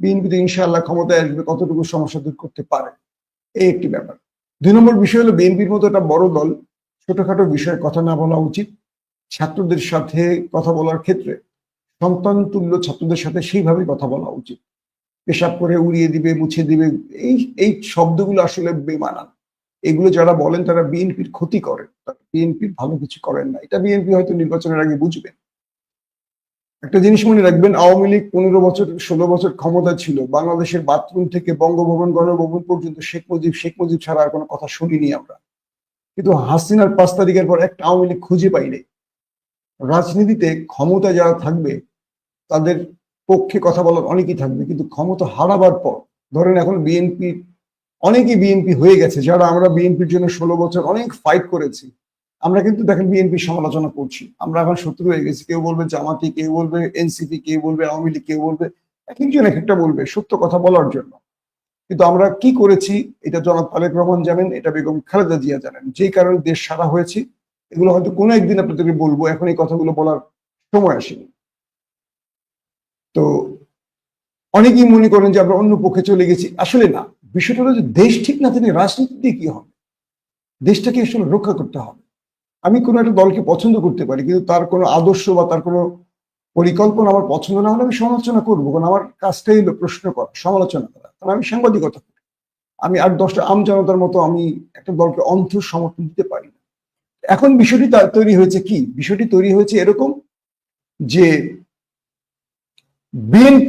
BNP তো ইনশাআল্লাহ ক্ষমতায় আসবে, কতটুকু সমস্যা দূর করতে পারে? এই একটি ব্যাপার। দুই নম্বর বিষয় হলো বিএনপির মতো একটা বড় দল, ছোটখাটো বিষয়ে কথা না বলা উচিত। ছাত্রদের সাথে কথা বলার ক্ষেত্রে সন্তান তুল্য ছাত্রদের সাথে সেইভাবে কথা বলা উচিত। পেশাব করে উড়িয়ে দিবে, মুছে দিবে, এই এই শব্দগুলো আসলে বেমানান। এগুলো যারা বলেন তারা বিএনপির ক্ষতি করেন বিএনপির ভালো কিছু করেন না। এটা বিএনপি হয়তো নির্বাচনের আগে বুঝবেন। একটা জিনিস মনে রাখবেন, আওয়ামী লীগ পনেরো বছর, ষোলো বছর ক্ষমতা ছিল। বাংলাদেশের বাথরুম থেকে বঙ্গভবন গণভবন পর্যন্ত শেখ মুজিব শেখ মুজিব ছাড়া আর কোনো কথা শুনিনি আমরা। কিন্তু হাসিনার পাঁচ তারিখের পর একটা আওয়ামী লীগ খুঁজে পাইনি রাজনীতিতে ক্ষমতা যারা থাকবে, তাদের পক্ষে কথা বলার অনেকেই থাকবে। কিন্তু ক্ষমতা হারাবার পর, ধরেন এখন বিএনপি, অনেকেই বিএনপি হয়ে গেছে, যারা আমরা বিএনপির জন্য ষোলো বছর অনেক ফাইট করেছি। আমরা কিন্তু দেখেন বিএনপি সমালোচনা করছি। আমরা এখন শত্রু হয়ে গেছি। কেউ বলবে জামাতি, কেউ বলবে এনসিপি কেউ বলবে আওয়ামী লীগ, কেউ বলবে এক একজন এক একটা বলবে সত্য কথা বলার জন্য। কিন্তু আমরা কি করেছি? এটা জনাব তালেক রহমান জানেন, এটা বেগম খালেদা জিয়া জানেন। যে কারণে দেশ সারা হয়েছি, এগুলো হয়তো কোনো একদিন আপনাদেরকে বলব, এখন এই কথাগুলো বলার সময় আসেনি। তো অনেকেই মনে করেন যে আমরা অন্য পক্ষে চলে গেছি। আসলে না, বিষয়টা হলো যে দেশ ঠিক না থাকলে রাজনীতি দিয়ে কি হবে? দেশটাকে আসলে রক্ষা করতে হবে। আমি কোনো একটা দলকে পছন্দ করতে পারি, কিন্তু তার কোনো আদর্শ বা তার কোনো পরিকল্পনা আমার পছন্দ না হলে আমি সমালোচনা করব। কারণ আমার কাজটাই হলো প্রশ্ন করা, সমালোচনা করা। কারণ আমি সাংবাদিকতা করি। আমি আট দশটা আম জনতার মতো আমি একটা দলকে অন্ধ সমর্থন দিতে পারি না। এখন বিষয়টি তৈরি হয়েছে কি? বিষয়টি তৈরি হয়েছে এরকম যে বিএনপি